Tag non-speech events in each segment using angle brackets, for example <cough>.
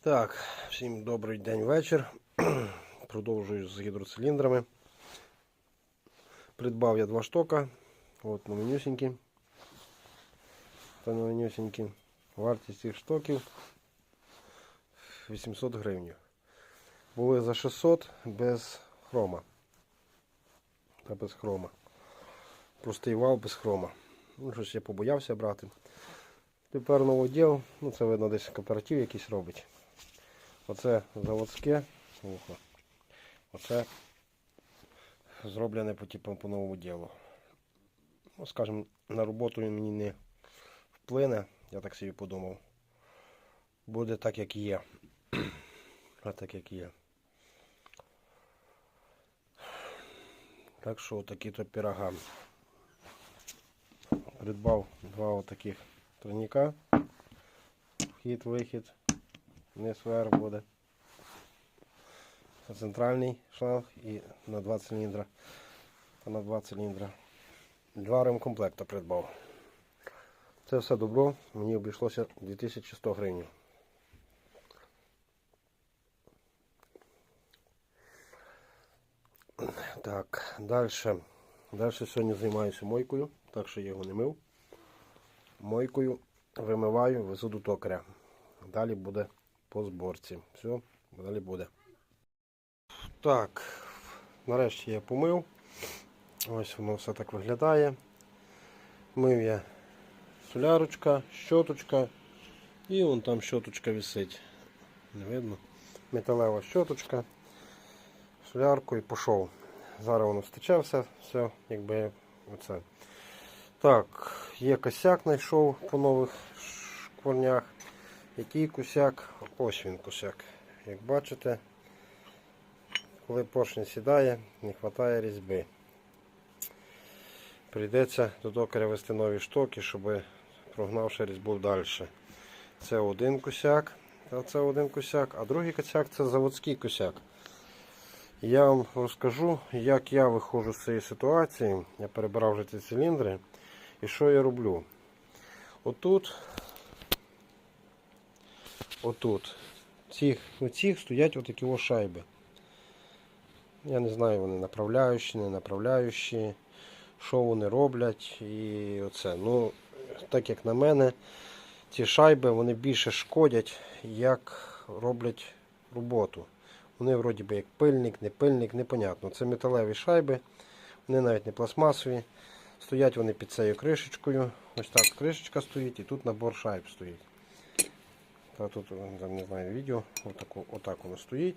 Так, всім добрий день вечір. <clears throat> Продовжую з гідроциліндрами. Придбав я два штока. От новенюсінькі. Та новенюсінькі. Вартість цих штоків 800 гривень. Були за 600 без хрома. Та без хрома. Простий вал без хрома. Ну, щось я побоявся брати. Тепер новоділ, ну це видно десь кооператив якийсь робить. Оце заводське вухо. Оце зроблене по типу по новому ділу. Ну, скажімо, на роботу він мені не вплине, я так собі подумав. Буде так, як є. <clears throat> А так як є. Так що такі то пірога. Придбав два отаких тройника. Вхід, вихід. Вниз вверх буде. Центральний шланг і на 2 циліндра. Та на 2 циліндра. Два ремкомплекта придбав. Це все добро. Мені обійшлося 2100 гривень. Так, далі. Далі сьогодні займаюся мойкою, так що я його не мив. Мойкою вимиваю, везу до токаря. Далі буде по зборці. Все, далі буде. Так, нарешті я помив. Ось воно все так виглядає. Мив я солярочка, щоточка і вон там щоточка висить. Не видно. Металева щоточка. Солярку і пішов. Зараз воно стече все, все, якби оце. Так, є косяк знайшов по нових шкварнях. Який косяк? Ось він косяк. Як бачите, коли поршень сідає, не вистачає різьби. Прийдеться до токаря вести нові штоки, щоб прогнавши різьбу далі. Це один косяк, а це один косяк, а другий косяк це заводський косяк. Я вам розкажу, як я виходжу з цієї ситуації. Я перебирав вже ці циліндри. І що я роблю? Отут, отут, цих, у цих стоять отакі ось шайби. Я не знаю, вони направляючі, не направляючі, що вони роблять і оце. Ну, так як на мене, ці шайби вони більше шкодять, як роблять роботу. Вони вроді би як пильник, не пильник, непонятно. Це металеві шайби, вони навіть не пластмасові. Стоять вони під цією кришечкою. Ось так кришечка стоїть і тут набор шайб стоїть. Та тут там, не знаю відео, отако, отак воно стоїть.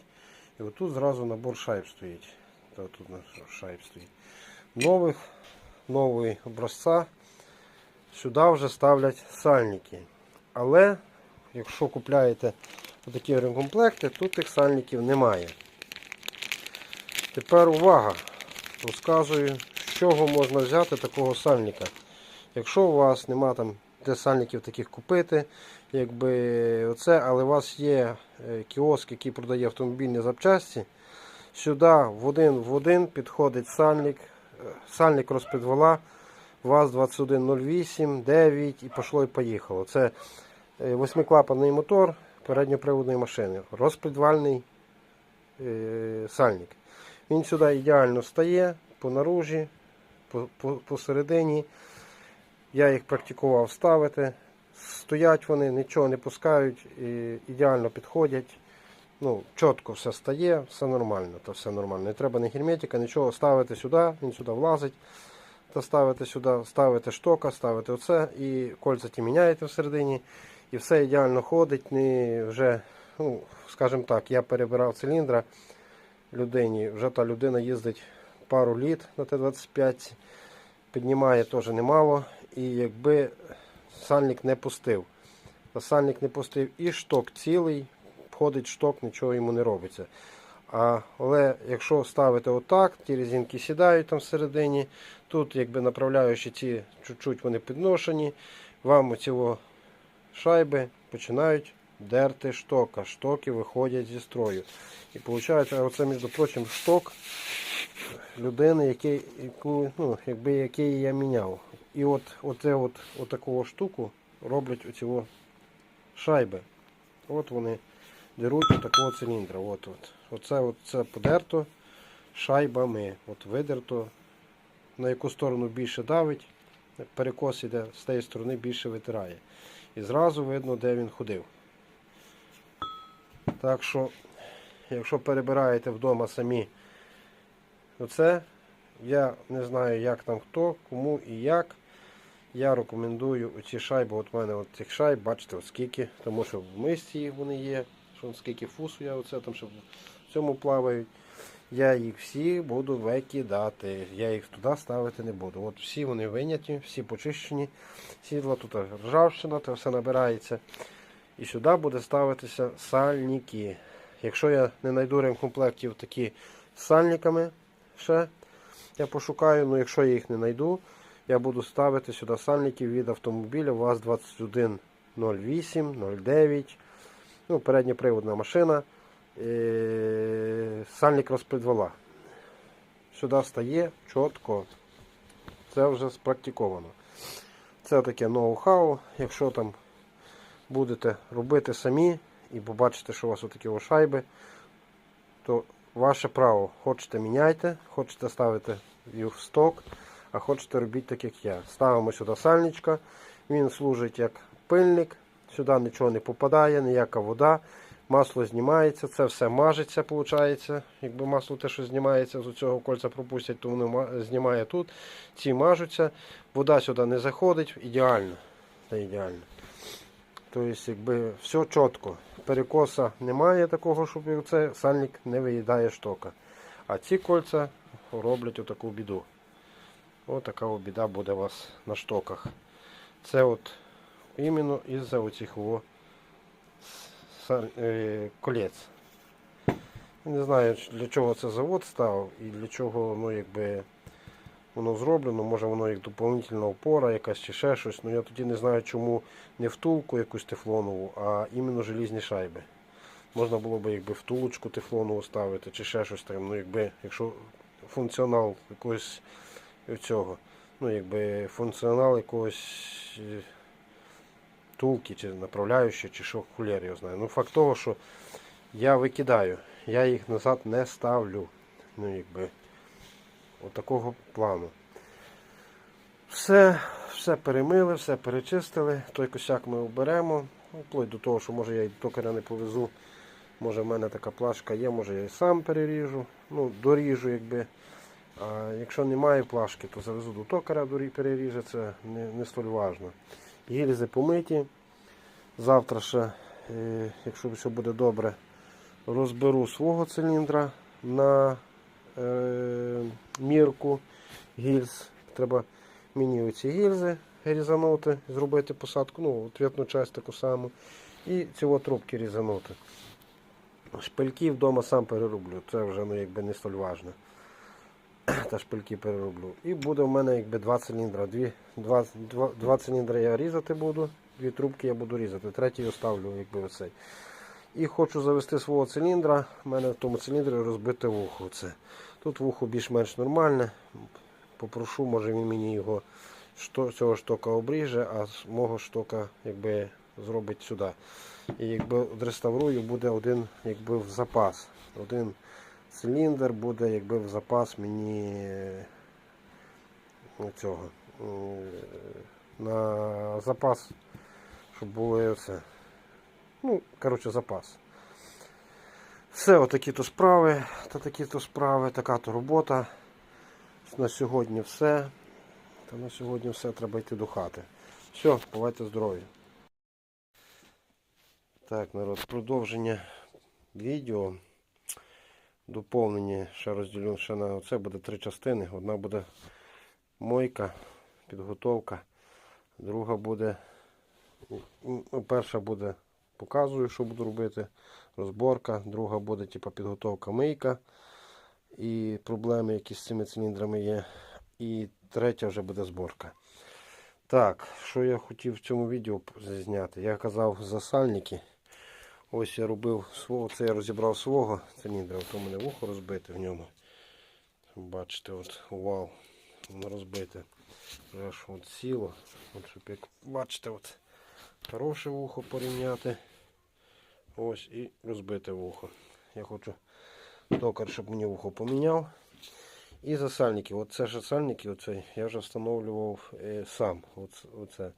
І отут зразу набор шайб стоїть. Та тут шайб стоїть. Нових, новий образця сюди вже ставлять сальники. Але якщо купляєте такі ремкомплекти, тут тих сальників немає. Тепер увага! Розказую, з чого можна взяти такого сальника. Якщо у вас нема там де сальників таких купити, якби оце, але у вас є е, кіоск, який продає автомобільні запчасті, сюди в один в один підходить сальник, е, сальник розпідвола ВАЗ-2108, 9 і пішло і поїхало. Це е, восьмиклапанний мотор передньоприводної машини, розпідвальний сальник. Він сюди ідеально стає по наружі, по, по, посередині. Я їх практикував ставити. Стоять вони, нічого не пускають, і ідеально підходять. Ну, Чітко все стає, все нормально. То все нормально. Не треба ні герметика, нічого ставити сюди, він сюди влазить. Та ставите сюди, ставите штока, ставите оце і кольця ті міняєте всередині. І все ідеально ходить. Не вже, ну, скажімо так, я перебирав циліндра людині. Вже та людина їздить пару літ на Т-25, піднімає теж немало. І якби сальник не пустив. Та Сальник не пустив і шток цілий, входить шток, нічого йому не робиться. А, але якщо ставити отак, ті резинки сідають там всередині, тут якби направляючи ці чуть-чуть вони підношені, вам оці шайби починають дерти шток, а штоки виходять зі строю. І виходить, оце, між прочим, шток людини, який, яку, ну, якби, який я міняв. І от оце от, от таку штуку роблять оці шайби. От вони деруть отакого циліндра. От, от. Оце, от, це подерто шайбами. От видерто. На яку сторону більше давить, перекос іде з тієї сторони більше витирає. І зразу видно, де він ходив. Так що, якщо перебираєте вдома самі оце, я не знаю, як там хто, кому і як. Я рекомендую оці шайби. От в мене от цих шайб, бачите, от скільки, тому що в мисці вони є, що скільки фусу я оце там, що в цьому плавають. Я їх всі буду викидати. Я їх туди ставити не буду. От всі вони виняті, всі почищені. Сідла тут ржавчина, це все набирається. І сюди буде ставитися сальники. Якщо я не знайду ремкомплектів такі з сальниками ще, я пошукаю, ну якщо я їх не знайду, я буду ставити сюди сальники від автомобіля ВАЗ-2108, 09. Ну, передньоприводна машина. Е, Сальник розпредвала. Сюди стає чітко. Це вже спрактиковано. Це таке ноу-хау. Якщо там будете робити самі і побачите, що у вас отакі шайби, то ваше право. Хочете міняйте, хочете ставити їх в сток, а хочете робіть так, як я. Ставимо сюди сальничка, він служить як пильник, сюди нічого не попадає, ніяка вода. Масло знімається, це все мажеться, виходить. Якби масло те, що знімається з цього кольця пропустять, то воно знімає тут. Ці мажуться, вода сюди не заходить, ідеально. Це ідеально. Тобто, якби все чітко. Перекоса немає такого, щоб це сальник не виїдає штока. А ці кольця роблять отаку біду. Отака от біда буде у вас на штоках. Це от іменно із-за оцих е, колець. Не знаю, для чого це завод став і для чого ну, якби, воно зроблено. Може воно як доповнительна опора якась чи ще щось. Ну я тоді не знаю, чому не втулку якусь тефлонову, а іменно желізні шайби. Можна було б якби втулочку тефлонову ставити чи ще щось там. Ну, якби, якщо функціонал якогось цього, ну якби функціонал якогось е, втулки чи направляючі, чи що хулєр його знає. Ну факт того, що я викидаю, я їх назад не ставлю. Ну якби от такого плану. Все, все перемили, все перечистили. Той косяк ми оберемо. Ну, вплоть до того, що може я і токаря не повезу. Може в мене така плашка є, може я і сам переріжу. Ну, доріжу, якби. А якщо немає плашки, то завезу до токаря, переріже, це не, не столь важно. Гільзи помиті. Завтра ще, е, якщо все буде добре, розберу свого циліндра на е, мірку гільз. Треба мені оці гільзи різанути, зробити посадку, ну, ответну часть таку саму. І цього трубки різанути. Шпильки вдома сам перероблю. Це вже ну, якби не столь важно. <clears throat> Та шпильки перероблю. І буде в мене якби два циліндра. Дві, два, два, два циліндри я різати буду, дві трубки я буду різати. Третій оставлю, якби оцей. І хочу завести свого циліндра. У мене в тому циліндрі розбите вухо. Це. Тут вухо більш-менш нормальне. Попрошу, може він мені його що, цього штока обріже, а мого штока якби, зробить сюди. І якби реставрую, буде один якби, в запас. Один циліндр буде якби в запас мені е, цього. На запас, щоб було оце. Ну, коротше, запас. Все, отакі то справи, та такі то справи, така то робота. На сьогодні все. Та на сьогодні все, треба йти до хати. Все, бувайте здорові. Так, народ, продовження відео. Доповнення ще розділю ще на оце буде три частини. Одна буде мойка, підготовка. Друга буде. ну, Перша буде показую, що буду робити. Розборка. Друга буде типу, підготовка мийка. І проблеми, які з цими циліндрами є. І третя вже буде зборка. Так, що я хотів в цьому відео зняти? Я казав за сальники. Ось я робив свого, це я розібрав свого циліндра, от у мене вухо розбите в ньому. Бачите, от вал, воно розбите. Аж от сіло. От, щоб як бачите, от хороше вухо порівняти. Ось і розбите вухо. Я хочу токар, щоб мені вухо поміняв. І за сальники. Оце ж сальники, оцей, я вже встановлював е, сам. Оце, оце.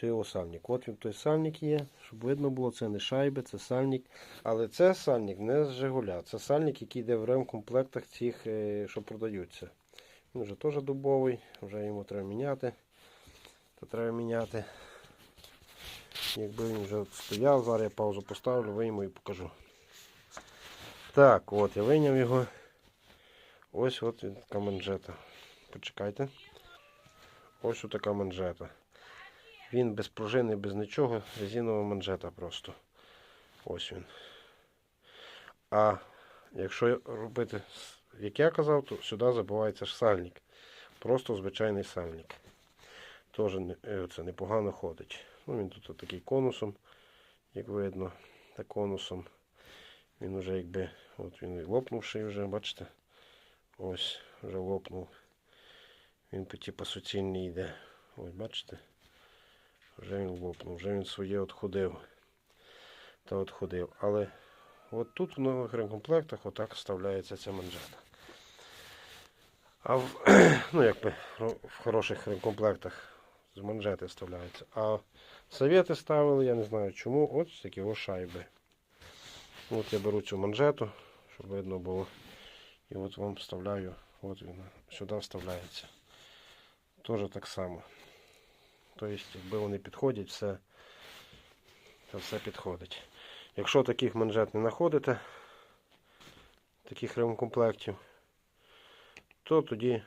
Це його сальник. От він той сальник є, щоб видно було, це не шайби, це сальник. Але це сальник не з Жигуля. Це сальник, який йде в ремкомплектах цих, е, що продаються. Він вже теж дубовий, вже йому треба міняти. То треба міняти. Якби він вже стояв, зараз я паузу поставлю, вийму і покажу. Так, от я вийняв його. Ось от така манжета. Почекайте. Ось така манжета. Він без пружини, без нічого, резинова манжета просто. Ось він. А якщо робити, як я казав, то сюди забувається ж сальник. Просто звичайний сальник. Теж е, це непогано ходить. Ну, він тут такий конусом, як видно, та конусом. Він вже якби, от він лопнувший вже, бачите? Ось, вже лопнув. Він типу суцільний йде. Ось, бачите? Вже він лопнув, вже він своє отходив. Та отходив. Але от тут в нових ремкомплектах отак вставляється ця манжета. А в, <clears throat> ну, якби, в хороших ремкомплектах з манжети вставляються. А совєти ставили, я не знаю чому, ось такі ось шайби. От я беру цю манжету, щоб видно було. І от вам вставляю, от він сюди вставляється. Теж так само. Тобто, якби вони підходять, все, то все підходить. Якщо таких манжет не знаходите, таких ремкомплектів, то тоді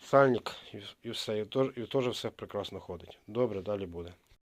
сальник і, все, і теж все прекрасно ходить. Добре, далі буде.